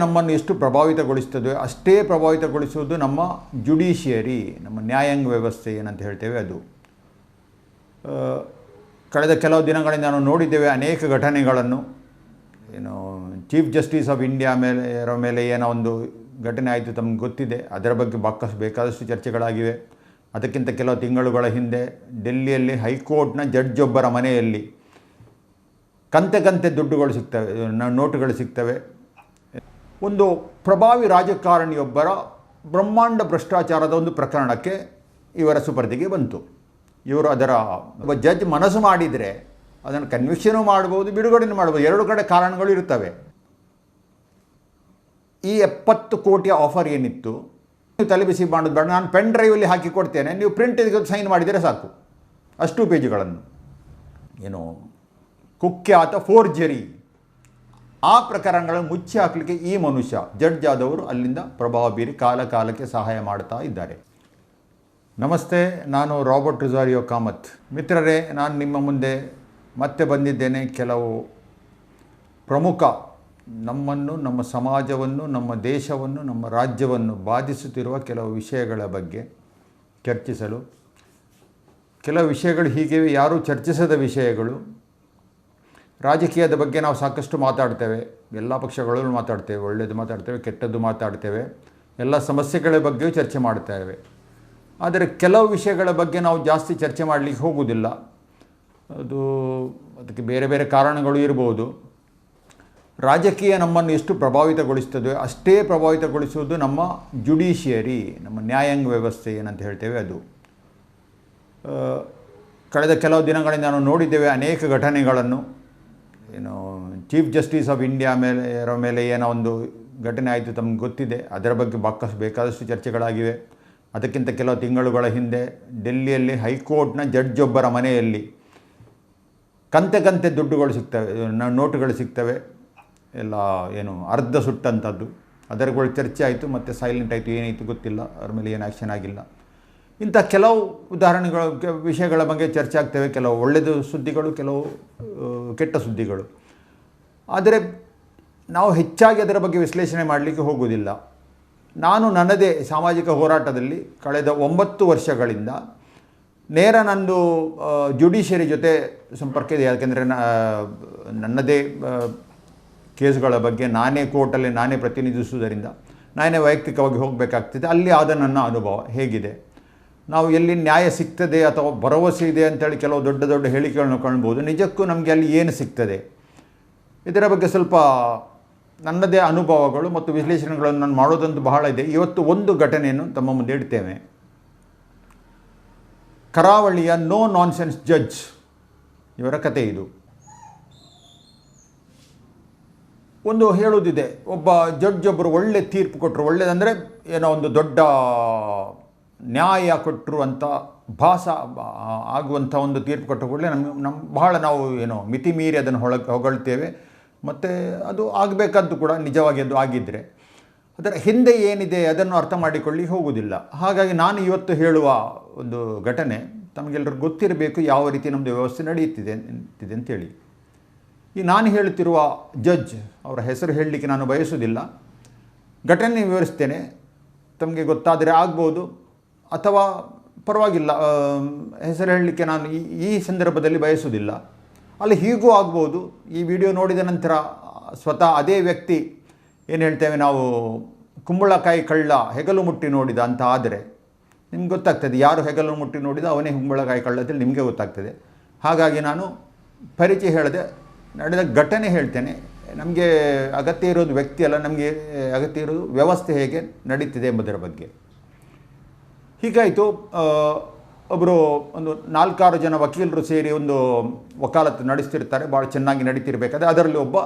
ನಮ್ಮನ್ನು ಎಷ್ಟು ಪ್ರಭಾವಿತಗೊಳಿಸ್ತದೆ ಅಷ್ಟೇ ಪ್ರಭಾವಿತಗೊಳಿಸುವುದು ನಮ್ಮ ಜುಡಿಷಿಯರಿ, ನಮ್ಮ ನ್ಯಾಯಾಂಗ ವ್ಯವಸ್ಥೆ ಏನಂತ ಹೇಳ್ತೇವೆ ಅದು. ಕಳೆದ ಕೆಲವು ದಿನಗಳಿಂದ ನಾವು ನೋಡಿದ್ದೇವೆ ಅನೇಕ ಘಟನೆಗಳನ್ನು. ಏನು ಚೀಫ್ ಜಸ್ಟಿಸ್ ಆಫ್ ಇಂಡಿಯಾ ಮೇಲೆ ಇರೋ ಮೇಲೆ ಏನೋ ಒಂದು ಘಟನೆ ಆಯಿತು ತಮಗೆ ಗೊತ್ತಿದೆ. ಅದರ ಬಗ್ಗೆ ಬಾಕಷ್ಟು ಬೇಕಾದಷ್ಟು ಚರ್ಚೆಗಳಾಗಿವೆ. ಅದಕ್ಕಿಂತ ಕೆಲವು ತಿಂಗಳುಗಳ ಹಿಂದೆ ಡೆಲ್ಲಿಯಲ್ಲಿ ಹೈಕೋರ್ಟ್ನ ಜಡ್ಜ್ ಒಬ್ಬರ ಮನೆಯಲ್ಲಿ ಕಂತೆ ಕಂತೆ ದುಡ್ಡುಗಳು ಸಿಗ್ತವೆ ನೋಟುಗಳು ಸಿಗ್ತವೆ. ಒಂದು ಪ್ರಭಾವಿ ರಾಜಕಾರಣಿಯೊಬ್ಬರ ಬ್ರಹ್ಮಾಂಡ ಭ್ರಷ್ಟಾಚಾರದ ಒಂದು ಪ್ರಕರಣಕ್ಕೆ ಇವರ ಸುಪರ್ದಿಗೆ ಬಂತು. ಇವರು ಅದರ ಒಬ್ಬ ಜಡ್ಜ್ ಮನಸ್ಸು ಮಾಡಿದರೆ ಅದನ್ನು ಕನ್ವಿಕ್ಷನು ಮಾಡ್ಬೋದು, ಬಿಡುಗಡೆನೂ ಮಾಡ್ಬೋದು. ಎರಡು ಕಡೆ ಕಾರಣಗಳು ಇರ್ತವೆ ಈ ಎಪ್ಪತ್ತು ಕೋಟಿಯ ಆಫರ್ ಏನಿತ್ತು, ನೀವು ತಲೆಬಿಸಿ ಮಾಡೋದು ಬೇಡ. ನಾನು ಪೆನ್ ಡ್ರೈವಲ್ಲಿ ಹಾಕಿ ಕೊಡ್ತೇನೆ. ನೀವು ಪ್ರಿಂಟ್ ತೆಗೆದು ಸೈನ್ ಮಾಡಿದರೆ ಸಾಕು. ಅಷ್ಟು ಪೇಜುಗಳನ್ನು ಏನು ಕುಖ್ಯಾತ ಫೋರ್ಜರಿ ಆ ಪ್ರಕರಣಗಳನ್ನು ಮುಚ್ಚಿ ಹಾಕಲಿಕ್ಕೆ ಈ ಮನುಷ್ಯ, ಜಡ್ಜ್ ಆದವರು ಅಲ್ಲಿಂದ ಪ್ರಭಾವ ಬೀರಿ ಕಾಲ ಕಾಲಕ್ಕೆ ಸಹಾಯ ಮಾಡ್ತಾ ಇದ್ದಾರೆ. ನಮಸ್ತೆ, ನಾನು ರಾಬರ್ಟ್ ರಿಜಾರಿಯೋ ಕಾಮತ್. ಮಿತ್ರರೇ, ನಾನು ನಿಮ್ಮ ಮುಂದೆ ಮತ್ತೆ ಬಂದಿದ್ದೇನೆ. ಕೆಲವು ಪ್ರಮುಖ ನಮ್ಮನ್ನು, ನಮ್ಮ ಸಮಾಜವನ್ನು, ನಮ್ಮ ದೇಶವನ್ನು, ನಮ್ಮ ರಾಜ್ಯವನ್ನು ಬಾಧಿಸುತ್ತಿರುವ ಕೆಲವು ವಿಷಯಗಳ ಬಗ್ಗೆ ಚರ್ಚಿಸಲು. ಕೆಲವು ವಿಷಯಗಳು ಹೀಗೆ, ಯಾರೂ ಚರ್ಚಿಸದ ವಿಷಯಗಳು. ರಾಜಕೀಯದ ಬಗ್ಗೆ ನಾವು ಸಾಕಷ್ಟು ಮಾತಾಡ್ತೇವೆ. ಎಲ್ಲ ಪಕ್ಷಗಳಲ್ಲೂ ಮಾತಾಡ್ತೇವೆ. ಒಳ್ಳೆಯದು ಮಾತಾಡ್ತೇವೆ, ಕೆಟ್ಟದ್ದು ಮಾತಾಡ್ತೇವೆ. ಎಲ್ಲ ಸಮಸ್ಯೆಗಳ ಬಗ್ಗೆಯೂ ಚರ್ಚೆ ಮಾಡ್ತೇವೆ ಆದರೆ ಕೆಲವು ವಿಷಯಗಳ ಬಗ್ಗೆ ನಾವು ಜಾಸ್ತಿ ಚರ್ಚೆ ಮಾಡಲಿಕ್ಕೆ ಹೋಗುವುದಿಲ್ಲ. ಅದು ಅದಕ್ಕೆ ಬೇರೆ ಬೇರೆ ಕಾರಣಗಳು ಇರ್ಬೋದು. ರಾಜಕೀಯ ನಮ್ಮನ್ನು ಎಷ್ಟು ಪ್ರಭಾವಿತಗೊಳಿಸ್ತದೆ ಅಷ್ಟೇ ಪ್ರಭಾವಿತಗೊಳಿಸುವುದು ನಮ್ಮ ಜುಡಿಷಿಯರಿ, ನಮ್ಮ ನ್ಯಾಯಾಂಗ ವ್ಯವಸ್ಥೆ ಏನಂತ ಹೇಳ್ತೇವೆ ಅದು. ಕಳೆದ ಕೆಲವು ದಿನಗಳಿಂದ ನಾವು ನೋಡಿದ್ದೇವೆ ಅನೇಕ ಘಟನೆಗಳನ್ನು. ಏನು ಚೀಫ್ ಜಸ್ಟಿಸ್ ಆಫ್ ಇಂಡಿಯಾ ಮೇಲೆ ಇರೋ ಮೇಲೆ ಏನೋ ಒಂದು ಘಟನೆ ಆಯಿತು ತಮಗೆ ಗೊತ್ತಿದೆ. ಅದರ ಬಗ್ಗೆ ಬಾಕಷ್ಟು ಬೇಕಾದಷ್ಟು ಚರ್ಚೆಗಳಾಗಿವೆ. ಅದಕ್ಕಿಂತ ಕೆಲವು ತಿಂಗಳುಗಳ ಹಿಂದೆ ಡೆಲ್ಲಿಯಲ್ಲಿ ಹೈಕೋರ್ಟ್ನ ಜಡ್ಜ್ ಒಬ್ಬರ ಮನೆಯಲ್ಲಿ ಕಂತೆ ಕಂತೆ ದುಡ್ಡುಗಳು ಸಿಗ್ತವೆ ನೋಟುಗಳು ಸಿಗ್ತವೆ. ಎಲ್ಲ ಏನು, ಅರ್ಧ ಸುಟ್ಟಂಥದ್ದು. ಅದರಗಳು ಚರ್ಚೆ ಆಯಿತು, ಮತ್ತು ಸೈಲೆಂಟ್ ಆಯಿತು, ಏನಾಯಿತು ಗೊತ್ತಿಲ್ಲ. ಅದ್ರ ಮೇಲೆ ಏನು ಆ್ಯಕ್ಷನ್ ಆಗಿಲ್ಲ. ಇಂಥ ಕೆಲವು ಉದಾಹರಣೆಗಳು ವಿಷಯಗಳ ಬಗ್ಗೆ ಚರ್ಚೆ ಆಗ್ತೇವೆ. ಕೆಲವು ಒಳ್ಳೆಯದು ಸುದ್ದಿಗಳು, ಕೆಲವು ಕೆಟ್ಟ ಸುದ್ದಿಗಳು. ಆದರೆ ನಾವು ಹೆಚ್ಚಾಗಿ ಅದರ ಬಗ್ಗೆ ವಿಶ್ಲೇಷಣೆ ಮಾಡಲಿಕ್ಕೆ ಹೋಗುವುದಿಲ್ಲ. ನಾನು ನನ್ನದೇ ಸಾಮಾಜಿಕ ಹೋರಾಟದಲ್ಲಿ ಕಳೆದ ಒಂಬತ್ತು ವರ್ಷಗಳಿಂದ ನೇರ ನಂದು ಜುಡಿಷಿಯರಿ ಜೊತೆ ಸಂಪರ್ಕ ಇದೆ. ಯಾಕೆಂದರೆ ನನ್ನದೇ ಕೇಸ್ಗಳ ಬಗ್ಗೆ ನಾನೇ ಕೋರ್ಟಲ್ಲಿ ನಾನೇ ಪ್ರತಿನಿಧಿಸುವುದರಿಂದ ನಾನೇ ವೈಯಕ್ತಿಕವಾಗಿ ಹೋಗಬೇಕಾಗ್ತದೆ. ಅಲ್ಲಿ ಆದ ನನ್ನ ಅನುಭವ ಹೇಗಿದೆ. ನಾವು ಎಲ್ಲಿ ನ್ಯಾಯ ಸಿಗ್ತದೆ ಅಥವಾ ಭರವಸೆ ಇದೆ ಅಂತೇಳಿ ಕೆಲವು ದೊಡ್ಡ ದೊಡ್ಡ ಹೇಳಿಕೆಗಳನ್ನು ಕಾಣ್ಬೋದು. ನಿಜಕ್ಕೂ ನಮಗೆ ಅಲ್ಲಿ ಏನು ಸಿಗ್ತದೆ? ಇದರ ಬಗ್ಗೆ ಸ್ವಲ್ಪ ನನ್ನದೇ ಅನುಭವಗಳು ಮತ್ತು ವಿಶ್ಲೇಷಣೆಗಳನ್ನು ನಾನು ಮಾಡೋದಂತೂ ಬಹಳ ಇದೆ. ಇವತ್ತು ಒಂದು ಘಟನೆಯನ್ನು ತಮ್ಮ ಮುಂದೆ ಇಡ್ತೇವೆ. ಕರಾವಳಿಯ ನೋ ನಾನ್ಸೆನ್ಸ್ ಜಡ್ಜ್ ಇವರ ಕತೆ ಇದು. ಒಂದು ಹೇಳೋದಿದೆ, ಒಬ್ಬ ಜಡ್ಜ್ ಒಬ್ಬರು ಒಳ್ಳೆ ತೀರ್ಪು ಕೊಟ್ಟರು. ಒಳ್ಳೆಯದಂದರೆ ಏನೋ ಒಂದು ದೊಡ್ಡ ನ್ಯಾಯ ಕೊಟ್ಟರು ಅಂತ ಭಾಸ ಆಗುವಂಥ ಒಂದು ತೀರ್ಪು ಕೊಟ್ಟ ಕೂಡಲೇ ನಮ್ಮ ನಮ್ಮ ಬಹಳ ನಾವು ಏನೋ ಮಿತಿ ಮೀರಿ ಅದನ್ನು ಹೊಳ, ಹೊಗಳ್ತೇವೆ. ಮತ್ತು ಅದು ಆಗಬೇಕಾದ್ದು ಕೂಡ ನಿಜವಾಗಿ ಅದು ಆಗಿದ್ದರೆ ಅದರ ಹಿಂದೆ ಏನಿದೆ ಅದನ್ನು ಅರ್ಥ ಮಾಡಿಕೊಳ್ಳಿ ಹೋಗುವುದಿಲ್ಲ. ಹಾಗಾಗಿ ನಾನು ಇವತ್ತು ಹೇಳುವ ಒಂದು ಘಟನೆ ತಮಗೆಲ್ಲರಿಗೂ ಗೊತ್ತಿರಬೇಕು ಯಾವ ರೀತಿ ನಮ್ಮದು ವ್ಯವಸ್ಥೆ ನಡೆಯುತ್ತಿದೆ ಅಂತಿದೆ ಅಂತೇಳಿ. ಈ ನಾನು ಹೇಳುತ್ತಿರುವ ಜಡ್ಜ್ ಅವರ ಹೆಸರು ಹೇಳಲಿಕ್ಕೆ ನಾನು ಬಯಸುವುದಿಲ್ಲ. ಘಟನೆ ವಿವರಿಸ್ತೇನೆ. ತಮಗೆ ಗೊತ್ತಾದರೆ ಆಗ್ಬೋದು. ಅಥವಾ ಪರವಾಗಿಲ್ಲ ಹೆಸರು ಹೇಳಲಿಕ್ಕೆ ನಾನು ಈ ಈ ಸಂದರ್ಭದಲ್ಲಿ ಬಯಸುವುದಿಲ್ಲ. ಅಲ್ಲಿ ಹೀಗೂ ಆಗ್ಬೋದು. ಈ ವಿಡಿಯೋ ನೋಡಿದ ನಂತರ ಸ್ವತಃ ಅದೇ ವ್ಯಕ್ತಿ ಏನು ಹೇಳ್ತೇವೆ ನಾವು, ಕುಂಬಳಕಾಯಿ ಕಳ್ಳ ಹೆಗಲು ಮುಟ್ಟಿ ನೋಡಿದ ಅಂತ ಆದರೆ, ನಿಮ್ಗೆ ಗೊತ್ತಾಗ್ತದೆ, ಯಾರು ಹೆಗಲು ಮುಟ್ಟಿ ನೋಡಿದ ಅವನೇ ಕುಂಬಳಕಾಯಿ ಕಳ್ಳ ಅಂತೇಳಿ ನಿಮಗೆ ಗೊತ್ತಾಗ್ತದೆ. ಹಾಗಾಗಿ ನಾನು ಪರಿಚಯ ಹೇಳದೆ, ನಡೆದ ಘಟನೆ ಹೇಳ್ತೇನೆ. ನಮಗೆ ಅಗತ್ಯ ಇರೋದು ವ್ಯಕ್ತಿ ಅಲ್ಲ, ನಮಗೆ ಅಗತ್ಯ ಇರೋದು ವ್ಯವಸ್ಥೆ ಹೇಗೆ ನಡೀತಿದೆ ಎಂಬುದರ ಬಗ್ಗೆ. ಹೀಗಾಯಿತು ಒಬ್ಬರು ಒಂದು ನಾಲ್ಕಾರು ಜನ ವಕೀಲರು ಸೇರಿ ಒಂದು ವಕಾಲತ್ತು ನಡೆಸ್ತಿರ್ತಾರೆ, ಭಾಳ ಚೆನ್ನಾಗಿ ನಡೀತಿರ್ಬೇಕಾದ್ರೆ ಅದರಲ್ಲಿ ಒಬ್ಬ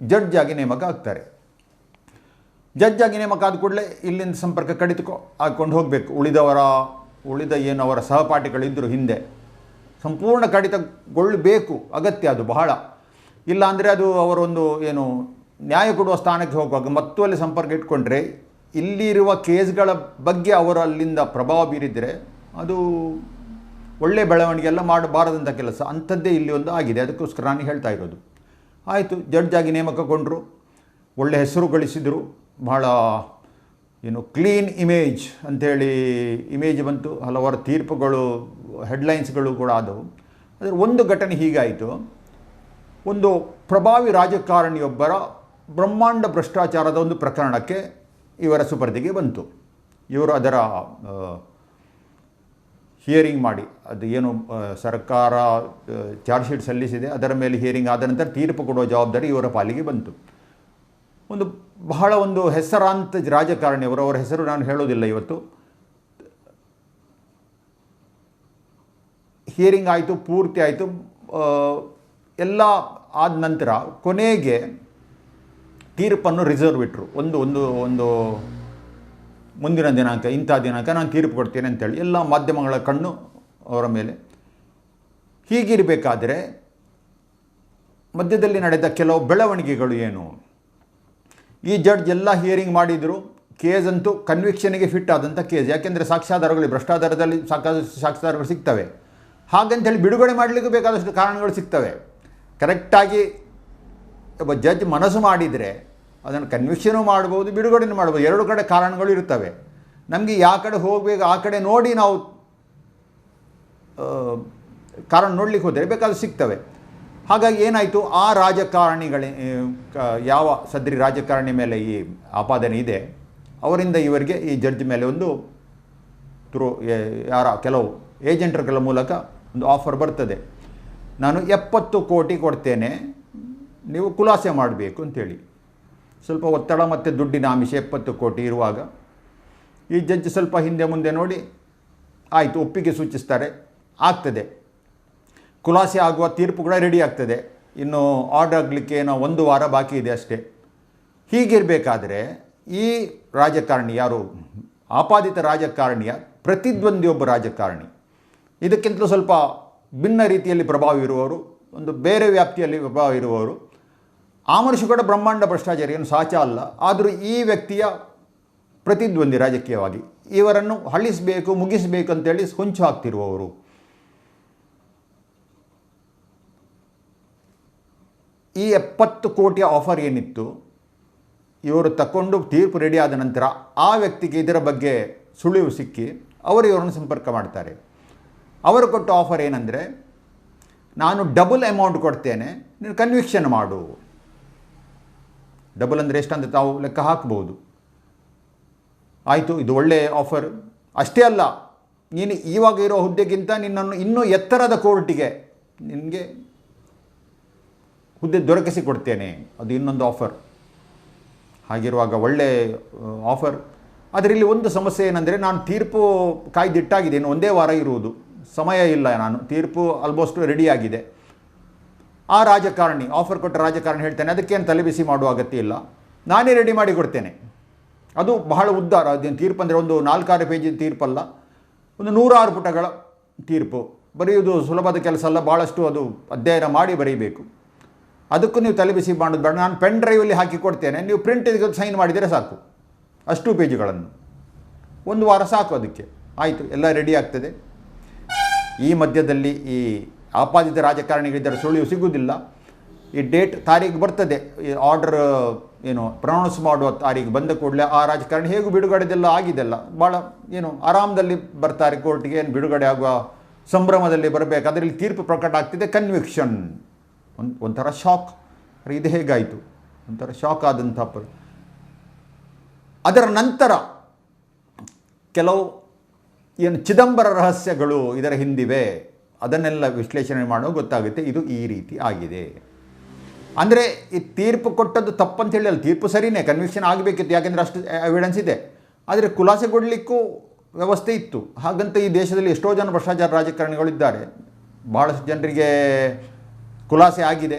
ಜಡ್ಜ್ ಆಗಿ ನೇಮಕ ಆಗ್ತಾರೆ. ಜಡ್ಜ್ ಆಗಿ ನೇಮಕ ಆದ ಕೂಡಲೇ ಇಲ್ಲಿಂದ ಸಂಪರ್ಕ ಕಡಿತುಕೊ, ಹಾಕ್ಕೊಂಡು ಹೋಗಬೇಕು. ಉಳಿದವರ, ಉಳಿದ ಏನು ಅವರ ಸಹಪಾಠಿಗಳಿದ್ದರು ಹಿಂದೆ, ಸಂಪೂರ್ಣ ಕಡಿತಗೊಳ್ಳಬೇಕು ಅಗತ್ಯ ಅದು ಬಹಳ. ಇಲ್ಲಾಂದರೆ ಅದು ಅವರೊಂದು ಏನು ನ್ಯಾಯ ಕೊಡುವ ಸ್ಥಾನಕ್ಕೆ ಹೋಗುವಾಗ ಮತ್ತು ಅಲ್ಲಿ ಸಂಪರ್ಕ ಇಟ್ಕೊಂಡ್ರೆ ಇಲ್ಲಿರುವ ಕೇಸ್ಗಳ ಬಗ್ಗೆ ಅವರು ಅಲ್ಲಿಂದ ಪ್ರಭಾವ ಬೀರಿದರೆ ಅದು ಒಳ್ಳೆಯ ಬೆಳವಣಿಗೆ ಎಲ್ಲ ಮಾಡಬಾರದಂಥ ಕೆಲಸ. ಅಂಥದ್ದೇ ಇಲ್ಲಿ ಒಂದು ಆಗಿದೆ. ಅದಕ್ಕೋಸ್ಕರ ನಾನು ಹೇಳ್ತಾ ಇರೋದು. ಆಯಿತು, ಜಡ್ಜ್ ಆಗಿ ನೇಮಕಗೊಂಡರು ಒಳ್ಳೆ ಹೆಸರು ಗಳಿಸಿದರು. ಬಹಳ ಏನು ಕ್ಲೀನ್ ಇಮೇಜ್ ಅಂಥೇಳಿ ಇಮೇಜ್ ಬಂತು. ಹಲವಾರು ತೀರ್ಪುಗಳು, ಹೆಡ್ಲೈನ್ಸ್ಗಳು ಕೂಡ ಆದವು. ಅದರ ಒಂದು ಘಟನೆ ಹೀಗಾಯಿತು. ಒಂದು ಪ್ರಭಾವಿ ರಾಜಕಾರಣಿಯೊಬ್ಬರ ಬ್ರಹ್ಮಾಂಡ ಭ್ರಷ್ಟಾಚಾರದ ಒಂದು ಪ್ರಕರಣಕ್ಕೆ ಇವರ ಸುಪರ್ದಿಗೆ ಬಂತು. ಇವರು ಅದರ ಹಿಯರಿಂಗ್ ಮಾಡಿ, ಅದು ಏನು ಸರ್ಕಾರ ಚಾರ್ಜ್ ಶೀಟ್ ಸಲ್ಲಿಸಿದೆ, ಅದರ ಮೇಲೆ ಹಿಯರಿಂಗ್ ಆದ ನಂತರ ತೀರ್ಪು ಕೊಡುವ ಜವಾಬ್ದಾರಿ ಇವರ ಪಾಲಿಗೆ ಬಂತು. ಒಂದು ಬಹಳ ಒಂದು ಹೆಸರಾಂತ ರಾಜಕಾರಣಿಯವರು ಅವರ ಹೆಸರು ನಾನು ಹೇಳೋದಿಲ್ಲ ಇವತ್ತು. ಹಿಯರಿಂಗ್ ಆಯಿತು, ಪೂರ್ತಿ ಆಯಿತು ಎಲ್ಲ ಆದ ನಂತರ ಕೊನೆಗೆ ತೀರ್ಪನ್ನು ರಿಸರ್ವ್ ಇಟ್ಟರು ಒಂದು ಒಂದು ಒಂದು ಮುಂದಿನ ದಿನಾಂಕ, ಇಂಥ ದಿನಾಂಕ ನಾನು ತೀರ್ಪು ಕೊಡ್ತೇನೆ ಅಂತೇಳಿ ಎಲ್ಲ ಮಾಧ್ಯಮಗಳ ಕಣ್ಣು ಅವರ ಮೇಲೆ. ಹೀಗಿರಬೇಕಾದರೆ ಮಧ್ಯದಲ್ಲಿ ನಡೆದ ಕೆಲವು ಬೆಳವಣಿಗೆಗಳು ಏನು? ಈ ಜಡ್ಜ್ ಎಲ್ಲ ಹಿಯರಿಂಗ್ ಮಾಡಿದರು. ಕೇಸ್ ಅಂತೂ ಕನ್ವಿಕ್ಷನ್ಗೆ ಫಿಟ್ ಆದಂಥ ಕೇಸ್ ಯಾಕೆಂದರೆ ಸಾಕ್ಷ್ಯಾಧಾರಗಳು, ಭ್ರಷ್ಟಾಚಾರದಲ್ಲಿ ಸಾಕಷ್ಟು ಸಾಕ್ಷ್ಯಾಧಾರಗಳು ಸಿಗ್ತವೆ. ಹಾಗಂತೇಳಿ ಬಿಡುಗಡೆ ಮಾಡಲಿಕ್ಕೂ ಬೇಕಾದಷ್ಟು ಕಾರಣಗಳು ಸಿಗ್ತವೆ. ಕರೆಕ್ಟಾಗಿ ಒಬ್ಬ ಜಡ್ಜ್ ಮನಸ್ಸು ಮಾಡಿದರೆ ಅದನ್ನು ಕನ್ವಿಕ್ಷನು ಮಾಡ್ಬೋದು, ಬಿಡುಗಡೆನೂ ಮಾಡ್ಬೋದು. ಎರಡು ಕಡೆ ಕಾರಣಗಳು ಇರ್ತವೆ ನಮಗೆ ಯಾವ ಕಡೆ ಹೋಗಬೇಕು, ಆ ಕಡೆ ನೋಡಿ ನಾವು ಕಾರಣ ನೋಡ್ಲಿಕ್ಕೆ ಹೋದರೆ ಬೇಕಾದ್ರೆ ಸಿಗ್ತವೆ. ಹಾಗಾಗಿ ಏನಾಯಿತು? ಆ ರಾಜಕಾರಣಿಗಳ ಯಾವ ಸದ್ರಿ ರಾಜಕಾರಣಿ ಮೇಲೆ ಈ ಆಪಾದನೆ ಇದೆ, ಅವರಿಂದ ಇವರಿಗೆ ಈ ಜಡ್ಜ್ ಮೇಲೆ ಒಂದು ಥ್ರೂ ಯಾರ, ಕೆಲವು ಏಜೆಂಟ್ಗಳ ಮೂಲಕ ಒಂದು ಆಫರ್ ಬರ್ತದೆ. ನಾನು ಎಪ್ಪತ್ತು ಕೋಟಿ ಕೊಡ್ತೇನೆ, ನೀವು ಖುಲಾಸೆ ಮಾಡಬೇಕು ಅಂತೇಳಿ ಸ್ವಲ್ಪ ಒತ್ತಡ ಮತ್ತು ದುಡ್ಡಿನ ಆಮಿಷ ಎಪ್ಪತ್ತು ಕೋಟಿ ಇರುವಾಗ ಈ ಜಡ್ಜ್ ಸ್ವಲ್ಪ ಹಿಂದೆ ಮುಂದೆ ನೋಡಿ, ಆಯಿತು, ಒಪ್ಪಿಗೆ ಸೂಚಿಸ್ತಾರೆ, ಆಗ್ತದೆ. ಖುಲಾಸೆ ಆಗುವ ತೀರ್ಪು ಕೂಡ ರೆಡಿ ಆಗ್ತದೆ. ಇನ್ನು ಆರ್ಡರ್ ಆಗಲಿಕ್ಕೆ ಏನೋ ಒಂದು ವಾರ ಬಾಕಿ ಇದೆ ಅಷ್ಟೇ. ಹೀಗಿರಬೇಕಾದ್ರೆ ಈ ರಾಜಕಾರಣಿ ಯಾರು? ಆಪಾದಿತ ರಾಜಕಾರಣಿಯ ಪ್ರತಿದ್ವಂದಿಯೊಬ್ಬ ರಾಜಕಾರಣಿ. ಇದಕ್ಕಿಂತಲೂ ಸ್ವಲ್ಪ ಭಿನ್ನ ರೀತಿಯಲ್ಲಿ ಪ್ರಭಾವ ಇರುವವರು, ಒಂದು ಬೇರೆ ವ್ಯಾಪ್ತಿಯಲ್ಲಿ ಪ್ರಭಾವ ಇರುವವರು. ಆ ಮನುಷ್ಯ ಕೂಡ ಬ್ರಹ್ಮಾಂಡ ಭ್ರಷ್ಟಾಚಾರ ಏನು ಸಾಚ ಅಲ್ಲ. ಆದರೂ ಈ ವ್ಯಕ್ತಿಯ ಪ್ರತಿದ್ವಂದಿ ರಾಜಕೀಯವಾಗಿ ಇವರನ್ನು ಹಳಿಸಬೇಕು, ಮುಗಿಸಬೇಕು ಅಂತೇಳಿ ಹೊಂಚು ಹಾಕ್ತಿರುವವರು. ಈ ಎಪ್ಪತ್ತು ಕೋಟಿಯ ಆಫರ್ ಏನಿತ್ತು, ಇವರು ತಕ್ಕೊಂಡು ತೀರ್ಪು ರೆಡಿ ಆದ ನಂತರ ಆ ವ್ಯಕ್ತಿಗೆ ಇದರ ಬಗ್ಗೆ ಸುಳಿವು ಸಿಕ್ಕಿ ಅವರು ಇವರನ್ನು ಸಂಪರ್ಕ ಮಾಡ್ತಾರೆ. ಅವರು ಕೊಟ್ಟ ಆಫರ್ ಏನಂದರೆ, ನಾನು ಡಬಲ್ ಅಮೌಂಟ್ ಕೊಡ್ತೇನೆ, ನೀನು ಕನ್ವಿಕ್ಷನ್ ಮಾಡು. ಡಬಲ್ ಅಂದರೆ ಅಂತ ತಾವು ಲೆಕ್ಕ ಹಾಕ್ಬೋದು. ಆಯಿತು, ಇದು ಒಳ್ಳೆಯ ಆಫರ್ ಅಷ್ಟೇ ಅಲ್ಲ, ನೀನು ಇವಾಗ ಇರೋ ಹುದ್ದೆಗಿಂತ ನಿನ್ನನ್ನು ಇನ್ನೂ ಎತ್ತರದ ಕೋರ್ಟಿಗೆ ನಿನಗೆ ಹುದ್ದೆ ದೊರಕಿಸಿ ಕೊಡ್ತೇನೆ. ಅದು ಇನ್ನೊಂದು ಆಫರ್ ಹಾಗಿರುವಾಗ ಒಳ್ಳೆ ಆಫರ್ ಆದರೆ ಇಲ್ಲಿ ಒಂದು ಸಮಸ್ಯೆ ಏನಂದರೆ, ನಾನು ತೀರ್ಪು ಕಾಯ್ದಿಟ್ಟಾಗಿದ್ದೇನೆ, ಒಂದೇ ವಾರ ಇರುವುದು. ಸಮಯ ಇಲ್ಲ ನಾನು, ತೀರ್ಪು ಆಲ್ಮೋಸ್ಟ್ ರೆಡಿಯಾಗಿದೆ ಆ ರಾಜಕಾರಣಿ ಆಫರ್ ಕೊಟ್ಟ ರಾಜಕಾರಣಿ ಹೇಳ್ತಾನೆ, ಅದಕ್ಕೇನು ತಲೆಬಿಸಿ ಮಾಡುವ ಅಗತ್ಯ ಇಲ್ಲ. ನಾನೇ ರೆಡಿ ಮಾಡಿ ಕೊಡ್ತೇನೆ. ಅದು ಬಹಳ ಉದ್ದಾರ ಅದೇನು ತೀರ್ಪು ಅಂದರೆ ಒಂದು ನಾಲ್ಕಾರು ಪೇಜಿನ ತೀರ್ಪಲ್ಲ. ಒಂದು ನೂರಾರು ಪುಟಗಳ ತೀರ್ಪು. ಬರೆಯುವುದು ಸುಲಭದ ಕೆಲಸ ಅಲ್ಲ ಭಾಳಷ್ಟು ಅದು ಅಧ್ಯಯನ ಮಾಡಿ ಬರೀಬೇಕು. ಅದಕ್ಕೂ ನೀವು ತಲೆಬಿಸಿ ಮಾಡೋದು ಬೇಡ. ನಾನು ಪೆನ್ ಡ್ರೈವಲ್ಲಿ ಹಾಕಿ ಕೊಡ್ತೇನೆ. ನೀವು ಪ್ರಿಂಟ್ ಇದಕ್ಕೆ ಸೈನ್ ಮಾಡಿದರೆ ಸಾಕು. ಅಷ್ಟು ಪೇಜುಗಳನ್ನು. ಒಂದು ವಾರ ಸಾಕು ಅದಕ್ಕೆ. ಆಯಿತು, ಎಲ್ಲ ರೆಡಿ ಆಗ್ತದೆ. ಈ ಮಧ್ಯದಲ್ಲಿ ಈ ಆಪಾದಿತ ರಾಜಕಾರಣಿಗಳಿದ್ದರೆ ಸುಳಿವು ಸಿಗುವುದಿಲ್ಲ. ಈ ಡೇಟ್ ತಾರೀಕು ಬರ್ತದೆ. ಈ ಆರ್ಡರ್ ಏನು ಪ್ರೊನೌನ್ಸ್ ಮಾಡುವ ತಾರೀಕು ಬಂದ ಕೂಡಲೇ ಆ ರಾಜಕಾರಣಿ ಹೇಗೂ ಬಿಡುಗಡೆದೆಲ್ಲ ಆಗಿದೆಲ್ಲ. ಭಾಳ ಏನು, ಆರಾಮದಲ್ಲಿ ಬರ್ತಾರೆ ಕೋರ್ಟಿಗೆ, ಏನು, ಬಿಡುಗಡೆ ಆಗುವ ಸಂಭ್ರಮದಲ್ಲಿ ಬರಬೇಕು. ಅದರಲ್ಲಿ ತೀರ್ಪು ಪ್ರಕಟ ಆಗ್ತಿದೆ ಕನ್ವಿಕ್ಷನ್ ಒಂದು, ಒಂಥರ ಶಾಕ್ ಇದು ಹೇಗಾಯಿತು? ಒಂಥರ ಶಾಕ್ ಆದಂಥ ಅದರ ನಂತರ ಕೆಲವು, ಏನು, ಚಿದಂಬರ ರಹಸ್ಯಗಳು ಇದರ ಹಿಂದಿವೆ. ಅದನ್ನೆಲ್ಲ ವಿಶ್ಲೇಷಣೆ ಮಾಡೋ ಗೊತ್ತಾಗುತ್ತೆ, ಇದು ಈ ರೀತಿ ಆಗಿದೆ. ಅಂದರೆ ಈ ತೀರ್ಪು ಕೊಟ್ಟದ್ದು ತಪ್ಪಂತ ಹೇಳಿ, ಅಲ್ಲ ತೀರ್ಪು ಸರಿನೇ ಕನ್ವಿಕ್ಷನ್ ಆಗಬೇಕಿತ್ತು, ಯಾಕೆಂದರೆ ಅಷ್ಟು ಎವಿಡೆನ್ಸ್ ಇದೆ. ಆದರೆ ಖುಲಾಸೆಗೊಡ್ಲಿಕ್ಕೂ ವ್ಯವಸ್ಥೆ ಇತ್ತು. ಹಾಗಂತ ಈ ದೇಶದಲ್ಲಿ ಎಷ್ಟೋ ಜನ ಭ್ರಷ್ಟಾಚಾರ ರಾಜಕಾರಣಿಗಳಿದ್ದಾರೆ. ಭಾಳಷ್ಟು ಜನರಿಗೆ ಖುಲಾಸೆ ಆಗಿದೆ.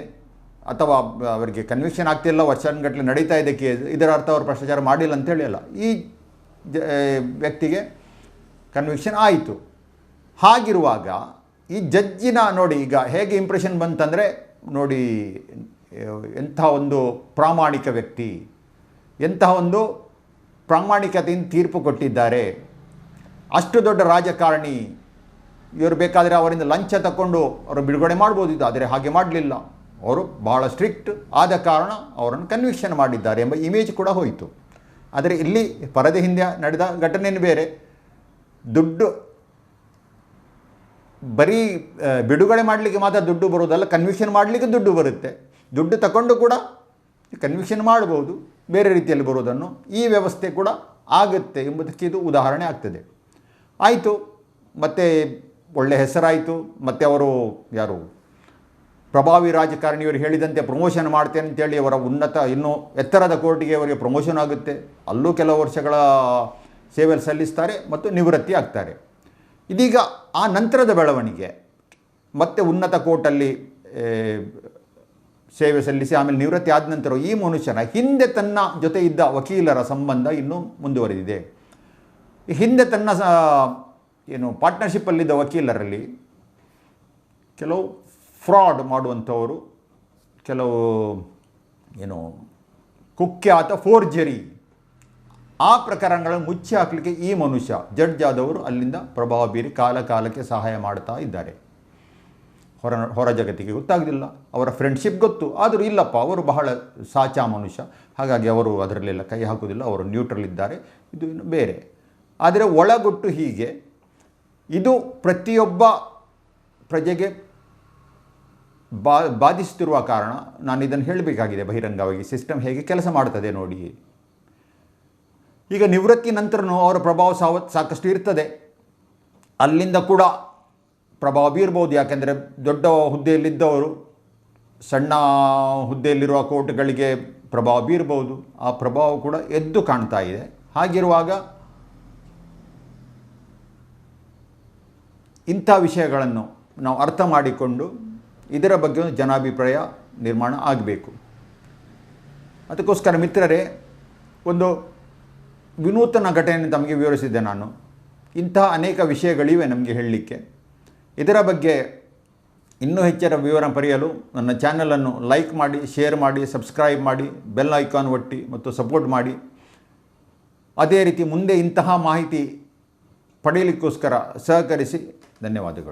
ಅಥವಾ ಅವರಿಗೆ ಕನ್ವಿಕ್ಷನ್ ಆಗ್ತಿಲ್ಲ ವರ್ಷಗಟ್ಟಲೆ ನಡೀತಾ ಇದೆ ಕೇಸ್ ಇದರ ಅರ್ಥ ಅವರು ಭ್ರಷ್ಟಾಚಾರ ಮಾಡಿಲ್ಲ ಅಂತ ಹೇಳಿಲ್ಲ. ಈ ವ್ಯಕ್ತಿಗೆ ಕನ್ವಿಕ್ಷನ್ ಆಯಿತು. ಹಾಗಿರುವಾಗ ಈ ಜಜ್ಜಿನ ನೋಡಿ ಈಗ ಹೇಗೆ ಇಂಪ್ರೆಷನ್ ಬಂತಂದರೆ, ನೋಡಿ, ಎಂಥ ಒಂದು ಪ್ರಾಮಾಣಿಕ ವ್ಯಕ್ತಿ ಎಂತಹ ಒಂದು ಪ್ರಾಮಾಣಿಕತೆಯಿಂದ ತೀರ್ಪು ಕೊಟ್ಟಿದ್ದಾರೆ. ಅಷ್ಟು ದೊಡ್ಡ ರಾಜಕಾರಣಿ, ಇವರು ಬೇಕಾದರೆ ಅವರಿಂದ ಲಂಚ ತಗೊಂಡು ಅವರು ಬಿಡುಗಡೆ ಮಾಡ್ಬೋದಿತ್ತು, ಆದರೆ ಹಾಗೆ ಮಾಡಲಿಲ್ಲ. ಅವರು ಬಹಳ ಸ್ಟ್ರಿಕ್ಟ್ ಆದ ಕಾರಣ ಅವರನ್ನು ಕನ್ವಿಕ್ಷನ್ ಮಾಡಿದ್ದಾರೆ ಎಂಬ ಇಮೇಜ್ ಕೂಡ ಹೋಯಿತು. ಆದರೆ ಇಲ್ಲಿ ಪರದೆ ಹಿಂದೆ ನಡೆದ ಘಟನೆಯೂ ಬೇರೆ. ದುಡ್ಡು ಬರೀ ಬಿಡುಗಡೆ ಮಾಡಲಿಕ್ಕೆ ಮಾತ್ರ ದುಡ್ಡು ಬರೋದಲ್ಲ ಕನ್ವಿಕ್ಷನ್ ಮಾಡಲಿಕ್ಕೆ ದುಡ್ಡು ಬರುತ್ತೆ. ದುಡ್ಡು ತಗೊಂಡು ಕೂಡ ಕನ್ವಿಕ್ಷನ್ ಮಾಡ್ಬೋದು, ಬೇರೆ ರೀತಿಯಲ್ಲಿ ಬರೋದನ್ನು ಈ ವ್ಯವಸ್ಥೆ ಕೂಡ ಆಗುತ್ತೆ ಎಂಬುದಕ್ಕೆ ಇದು ಉದಾಹರಣೆ ಆಗ್ತದೆ. ಆಯಿತು, ಮತ್ತು ಒಳ್ಳೆ ಹೆಸರಾಯಿತು, ಮತ್ತು ಅವರು ಯಾರು, ಪ್ರಭಾವಿ ರಾಜಕಾರಣಿಯವರು ಹೇಳಿದಂತೆ ಪ್ರಮೋಷನ್ ಮಾಡ್ತೇನೆ ಅಂತೇಳಿ ಅವರ ಉನ್ನತ, ಇನ್ನೂ ಎತ್ತರದ ಕೋರ್ಟಿಗೆ ಅವರಿಗೆ ಪ್ರಮೋಷನ್ ಆಗುತ್ತೆ. ಅಲ್ಲೂ ಕೆಲವು ವರ್ಷಗಳ ಸೇವೆ ಸಲ್ಲಿಸ್ತಾರೆ ಮತ್ತು ನಿವೃತ್ತಿ ಆಗ್ತಾರೆ. ಇದೀಗ ಆ ನಂತರದ ಬೆಳವಣಿಗೆ, ಮತ್ತೆ ಉನ್ನತ ಕೋರ್ಟಲ್ಲಿ ಸೇವೆ ಸಲ್ಲಿಸಿ ಆಮೇಲೆ ನಿವೃತ್ತಿ ಆದ ನಂತರ ಈ ಮನುಷ್ಯನ ಹಿಂದೆ ತನ್ನ ಜೊತೆ ಇದ್ದ ವಕೀಲರ ಸಂಬಂಧ ಇನ್ನೂ ಮುಂದುವರೆದಿದೆ. ಹಿಂದೆ ತನ್ನ ಏನು ಪಾರ್ಟ್ನರ್ಶಿಪ್ಪಲ್ಲಿದ್ದ ವಕೀಲರಲ್ಲಿ ಕೆಲವು ಫ್ರಾಡ್ ಮಾಡುವಂಥವರು, ಕೆಲವು, ಏನು ಕುಖ್ಯಾತ ಫೋರ್ಜರಿ ಆ ಪ್ರಕರಣಗಳನ್ನು ಮುಚ್ಚಿ ಹಾಕಲಿಕ್ಕೆ ಈ ಮನುಷ್ಯ, ಜಡ್ಜ್ ಆದವರು ಅಲ್ಲಿಂದ ಪ್ರಭಾವ ಬೀರಿ ಕಾಲ ಕಾಲಕ್ಕೆ ಸಹಾಯ ಮಾಡ್ತಾ ಇದ್ದಾರೆ. ಹೊರ ಹೊರ ಜಗತ್ತಿಗೆ ಗೊತ್ತಾಗೋದಿಲ್ಲ ಅವರ ಫ್ರೆಂಡ್ಶಿಪ್ ಗೊತ್ತು. ಆದರೂ ಇಲ್ಲಪ್ಪ, ಅವರು ಬಹಳ ಸಾಚಾ ಮನುಷ್ಯ. ಹಾಗಾಗಿ ಅವರು ಅದರಲ್ಲೆಲ್ಲ ಕೈ ಹಾಕೋದಿಲ್ಲ ಅವರು ನ್ಯೂಟ್ರಲ್ ಇದ್ದಾರೆ. ಇದು ಇನ್ನು ಬೇರೆ. ಆದರೆ ಒಳಗೊಟ್ಟು ಹೀಗೆ, ಇದು ಪ್ರತಿಯೊಬ್ಬ ಪ್ರಜೆಗೆ ಬಾ, ಬಾಧಿಸುತ್ತಿರುವ ಕಾರಣ ನಾನು ಇದನ್ನು ಹೇಳಬೇಕಾಗಿದೆ ಬಹಿರಂಗವಾಗಿ. ಸಿಸ್ಟಮ್ ಹೇಗೆ ಕೆಲಸ ಮಾಡ್ತದೆ ನೋಡಿ. ಈಗ ನಿವೃತ್ತಿ ನಂತರನೂ ಅವರ ಪ್ರಭಾವ ಸಾವ ಸಾಕಷ್ಟು ಇರ್ತದೆ. ಅಲ್ಲಿಂದ ಕೂಡ ಪ್ರಭಾವ ಬೀರ್ಬೋದು. ಯಾಕೆಂದರೆ ದೊಡ್ಡ ಹುದ್ದೆಯಲ್ಲಿದ್ದವರು ಸಣ್ಣ ಹುದ್ದೆಯಲ್ಲಿರುವ ಕೋರ್ಟ್ಗಳಿಗೆ ಪ್ರಭಾವ ಬೀರ್ಬೋದು. ಆ ಪ್ರಭಾವ ಕೂಡ ಎದ್ದು ಕಾಣ್ತಾ ಇದೆ. ಹಾಗಿರುವಾಗ ಇಂಥ ವಿಷಯಗಳನ್ನು ನಾವು ಅರ್ಥ ಮಾಡಿಕೊಂಡು ಇದರ ಬಗ್ಗೆ ಒಂದು ಜನಾಭಿಪ್ರಾಯ ನಿರ್ಮಾಣ ಆಗಬೇಕು. ಅದಕ್ಕೋಸ್ಕರ ಮಿತ್ರರೇ, ಒಂದು ವಿನೂತನ ಘಟನೆಯನ್ನು ತಮಗೆ ವಿವರಿಸಿದ್ದೆ ನಾನು. ಇಂತಹ ಅನೇಕ ವಿಷಯಗಳಿವೆ ನಮಗೆ ಹೇಳಲಿಕ್ಕೆ. ಇದರ ಬಗ್ಗೆ ಇನ್ನೂ ಹೆಚ್ಚಿನ ವಿವರ ಪಡೆಯಲು ನನ್ನ ಚಾನಲನ್ನು ಲೈಕ್ ಮಾಡಿ ಶೇರ್ ಮಾಡಿ ಸಬ್ಸ್ಕ್ರೈಬ್ ಮಾಡಿ ಬೆಲ್ ಐಕಾನ್ ಒಟ್ಟಿ ಮತ್ತು ಸಪೋರ್ಟ್ ಮಾಡಿ. ಅದೇ ರೀತಿ ಮುಂದೆ ಇಂತಹ ಮಾಹಿತಿ ಪಡೆಯಲಿಕ್ಕೋಸ್ಕರ ಸಹಕರಿಸಿ ಧನ್ಯವಾದಗಳು.